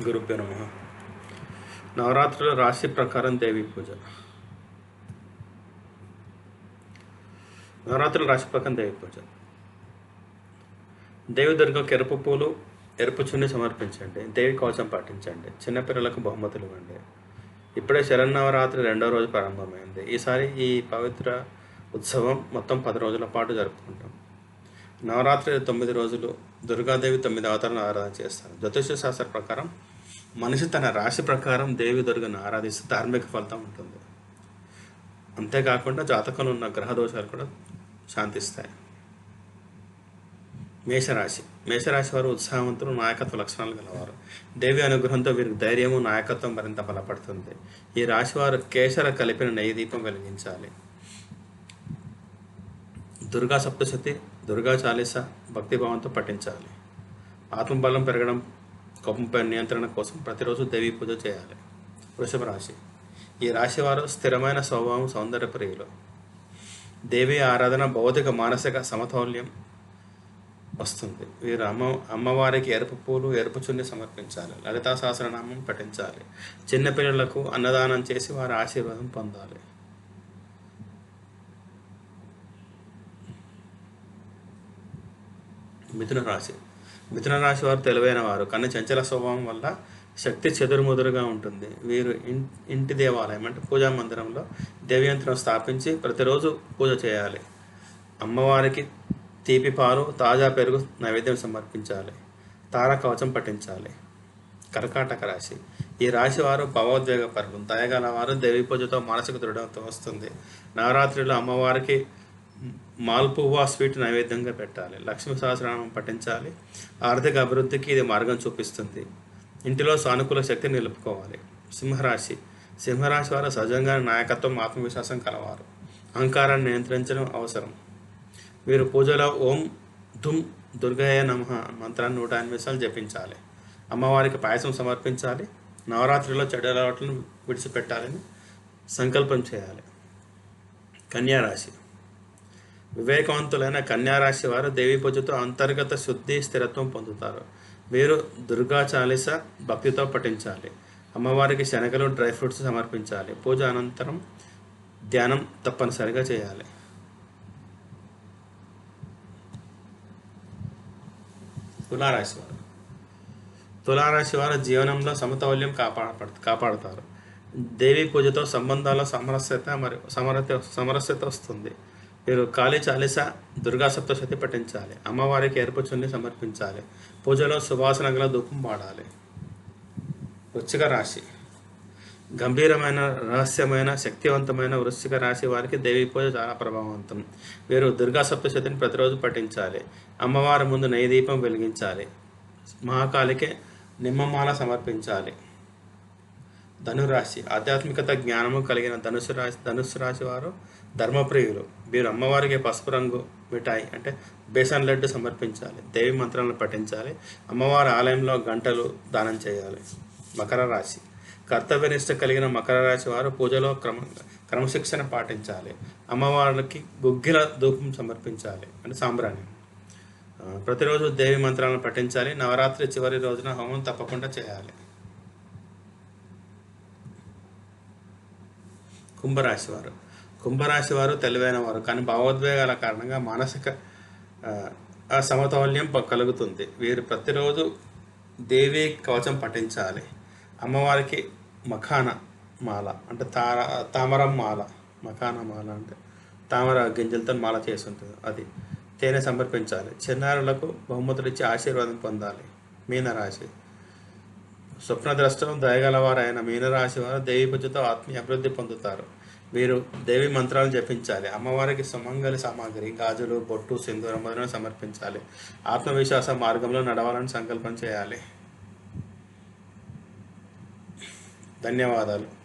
గురుభ్యో నమ. నవరాత్రుల రాశి ప్రకారం దేవి పూజ. నవరాత్రుల రాశి ప్రకారం దేవి పూజ. దేవి దుర్గకు ఎరుపు పూలు ఎరుపు చున్ని సమర్పించండి. దేవి కవచం పాటించండి. చిన్నపిల్లలకు బహుమతులు ఇవ్వండి. ఇప్పుడే శరన్నవరాత్రి రెండో రోజు ప్రారంభమైంది. ఈసారి ఈ పవిత్ర ఉత్సవం మొత్తం పది రోజుల పాటు జరుపుకుంటాం. నవరాత్రి తొమ్మిది రోజులు దుర్గాదేవి తొమ్మిది అవతారాలను ఆరాధన చేస్తారు. జ్యోతిష శాస్త్ర ప్రకారం మనిషి తన రాశి ప్రకారం దేవి దుర్గను ఆరాధిస్తే ధార్మిక ఫలితం ఉంటుంది. అంతేకాకుండా జాతకంలో ఉన్న గ్రహ దోషాలు కూడా శాంతిస్తాయి. మేషరాశి. మేషరాశి వారు ఉత్సాహవంతులు నాయకత్వ లక్షణాలు గలవారు. దేవి అనుగ్రహంతో వీరికి ధైర్యము నాయకత్వం మరింత బలపడుతుంది. ఈ రాశి వారు కేసర కలిపిన నెయ్యి దీపం వెలిగించాలి. దుర్గా సప్తశతి దుర్గా చాలీస భక్తిభావంతో పఠించాలి. ఆత్మబలం పెరగడం కోపంపై నియంత్రణ కోసం ప్రతిరోజు దేవీ పూజ చేయాలి. వృషభ రాశి. ఈ రాశి వారు స్థిరమైన స్వభావం సౌందర్య ప్రియులు. దేవి ఆరాధన భౌతిక మానసిక సమతౌల్యం వస్తుంది. వీరు అమ్మ అమ్మవారికి ఎరుపు పూలు ఎరుపు చున్ని సమర్పించాలి. లలితా సహస్రనామం పఠించాలి. చిన్నపిల్లలకు అన్నదానం చేసి వారి ఆశీర్వాదం పొందాలి. మిథున రాశి. మిథున రాశి వారు తెలివైన వారు. కానీ చంచల స్వభావం వల్ల శక్తి చెదురుముదురుగా ఉంటుంది. వీరు ఇంటి దేవాలయం అంటే పూజా మందిరంలో దేవ్యంత్రం స్థాపించి ప్రతిరోజు పూజ చేయాలి. అమ్మవారికి తీపి పాలు తాజా పెరుగు నైవేద్యం సమర్పించాలి. తారకవచం పఠించాలి. కర్కాటక రాశి. ఈ రాశి వారు భావోద్వేగ పరులు. దయగల వారు దేవి పూజతో మానసిక దృఢత వస్తుంది. నవరాత్రిలో అమ్మవారికి మాల్పువ్వా స్వీట్ నైవేద్యంగా పెట్టాలి. లక్ష్మీ సహస్రనామం పఠించాలి. ఆర్థిక అభివృద్ధికి ఇది మార్గం చూపిస్తుంది. ఇంటిలో సానుకూల శక్తిని నిలుపుకోవాలి. సింహరాశి. సింహరాశి వారు సహజంగా నాయకత్వం ఆత్మవిశ్వాసం కలవారు. అహంకారాన్ని నియంత్రించడం అవసరం. వీరు పూజలో ఓం ధుమ్ దుర్గయ్య నమ మంత్రాన్ని నూట ఎనిమిది సార్లు జపించాలి. అమ్మవారికి పాయసం సమర్పించాలి. నవరాత్రిలో చెడు అలవాట్లను విడిచిపెట్టాలని సంకల్పం చేయాలి. కన్యారాశి. వివేకవంతులైన కన్యారాశి వారు దేవి పూజతో అంతర్గత శుద్ధి స్థిరత్వం పొందుతారు. వీరు దుర్గా చాలీస భక్తితో పఠించాలి. అమ్మవారికి శనగలు డ్రై ఫ్రూట్స్ సమర్పించాలి. పూజ అనంతరం ధ్యానం తప్పనిసరిగా చేయాలి. తులారాశి వారు. తులారాశి వారు జీవనంలో సమతౌల్యం కాపాడ కాపాడతారు. దేవి పూజతో సంబంధాల సమరస్యత మరియు సమరత సమరస్యత వస్తుంది. మీరు కాళీ చాలీస? దుర్గా సప్తశతి పఠించాలి. అమ్మవారికి ఎరుపు సమర్పించాలి. పూజలో సువాసన గల ధూపం వాడాలి. వృశ్చిక రాశి. గంభీరమైన రహస్యమైన శక్తివంతమైన వృశ్చిక రాశి వారికి దేవి పూజ చాలా ప్రభావవంతం. వీరు దుర్గా సప్తశతిని ప్రతిరోజు పఠించాలి. అమ్మవారి ముందు నెయ్యి దీపం వెలిగించాలి. మహాకాళికి నిమ్మమాల సమర్పించాలి. ధనురాశి ఆధ్యాత్మికత జ్ఞానము కలిగిన ధనుసు రాశి ధనుసు రాశి వారు ధర్మప్రియులు. మీరు అమ్మవారికి పసుపు రంగు మిఠాయి అంటే బేసన్ లడ్డు సమర్పించాలి. దేవి మంత్రాలను పఠించాలి. అమ్మవారి ఆలయంలో గంటలు దానం చేయాలి. మకర రాశి. కర్తవ్యనిష్ట కలిగిన మకర రాశి వారు పూజలో క్రమ క్రమశిక్షణ పాటించాలి. అమ్మవారికి గుగ్గిల ధూపం సమర్పించాలి అంటే సాంబ్రాణి. ప్రతిరోజు దేవి మంత్రాలను పఠించాలి. నవరాత్రి చివరి రోజున హోమం తప్పకుండా చేయాలి. కుంభరాశి వారు కుంభరాశి వారు తెలివైన వారు. కానీ భావోద్వేగాల కారణంగా మానసిక ఆ, అసమతౌల్యం కలుగుతుంది. వీరు ప్రతిరోజు దేవి కవచం పఠించాలి. అమ్మవారికి మఖాన మాల అంటే తార తామరం మాల. మఖాన మాల అంటే తామర గింజలతో మాల చేసి ఉంటుంది అది తేనె సమర్పించాలి. చిన్నారులకు బహుమతులు ఇచ్చి ఆశీర్వాదం పొందాలి. మీనరాశి. స్వప్నద్రష్టం దయగలవారైన మీనరాశి వారు దేవి పూజతో ఆత్మీయ అభివృద్ధి పొందుతారు. వీరు దేవి మంత్రాలు జపించాలి. అమ్మవారికి సుమంగళ సామాగ్రి గాజులు బొట్టు సింధూరం మొదలైన సమర్పించాలి. ఆత్మవిశ్వాస మార్గంలో నడవాలని సంకల్పం చేయాలి. ధన్యవాదాలు.